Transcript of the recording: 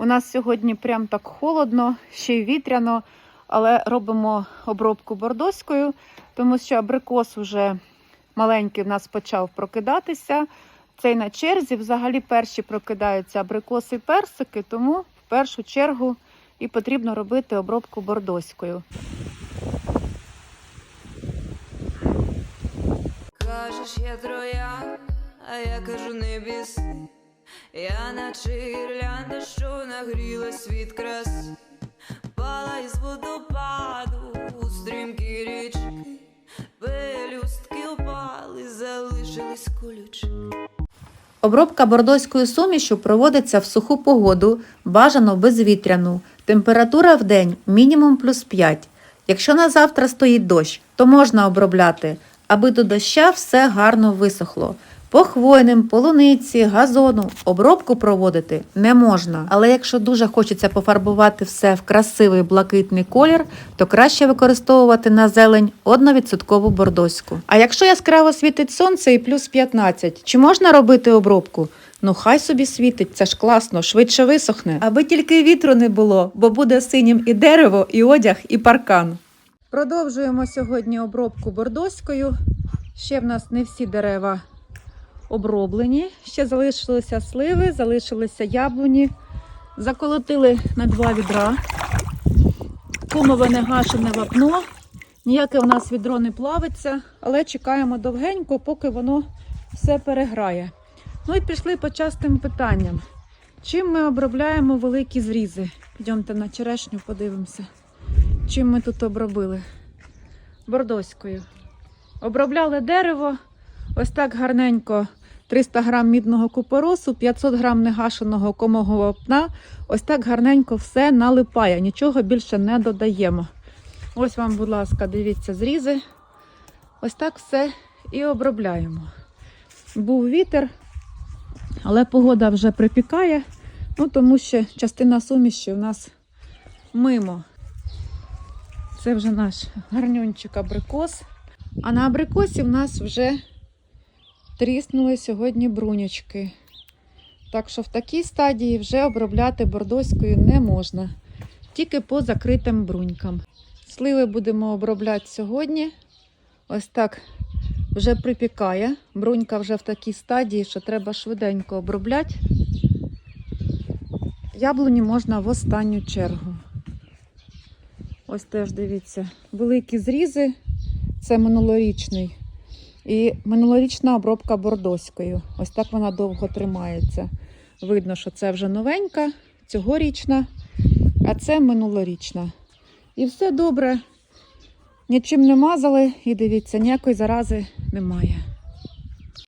У нас сьогодні прям так холодно, ще й вітряно, але робимо обробку бордоською, тому що абрикос вже маленький в нас почав прокидатися. Цей на черзі. Взагалі перші прокидаються абрикоси і персики, тому в першу чергу і потрібно робити обробку бордоською. Кажеш, я троян, а я кажу не біси. Я наче гірлянда, нагрілась від краси, пала із водопаду у стрімкі річки, пелюстки впали, залишились колючки. Обробка бордоською сумішю проводиться в суху погоду, бажано безвітряну. Температура в день мінімум плюс 5. Якщо на завтра стоїть дощ, то можна обробляти, аби до доща все гарно висохло. По хвойним, полуниці, газону обробку проводити не можна. Але якщо дуже хочеться пофарбувати все в красивий блакитний колір, то краще використовувати на зелень 1% бордоську. А якщо яскраво світить сонце і плюс 15, чи можна робити обробку? Ну хай собі світить, це ж класно, швидше висохне. Аби тільки вітру не було, бо буде синім і дерево, і одяг, і паркан. Продовжуємо сьогодні обробку бордоською. Ще в нас не всі дерева оброблені. Ще залишилися сливи, залишилися яблуні. Заколотили на два відра. Кумове негашене вапно. Ніяке у нас відро не плавиться, але чекаємо довгенько, поки воно все переграє. Ну і пішли по частим питанням. Чим ми обробляємо великі зрізи? Йдемте на черешню, подивимося. Чим ми тут обробили? Бордоською. Обробляли дерево, ось так гарненько 300 грам мідного купоросу, 500 грам негашеного комого вапна. Ось так гарненько все налипає, нічого більше не додаємо. Ось вам, будь ласка, дивіться зрізи. Ось так все і обробляємо. Був вітер, але погода вже припікає, ну тому що частина суміші у нас мимо. Це вже наш гарнюнчик абрикос. А на абрикосі в нас вже тріснули сьогодні бруньочки. Так що в такій стадії вже обробляти бордоською не можна, тільки по закритим брунькам. Сливи будемо обробляти сьогодні. Ось так вже припікає. Брунька вже в такій стадії, що треба швиденько обробляти. Яблуні можна в останню чергу. Ось теж дивіться, великі зрізи, це минулорічний. І минулорічна обробка бордоською. Ось так вона довго тримається. Видно, що це вже новенька, цьогорічна, а це минулорічна. І все добре. Нічим не мазали, і дивіться, ніякої зарази немає.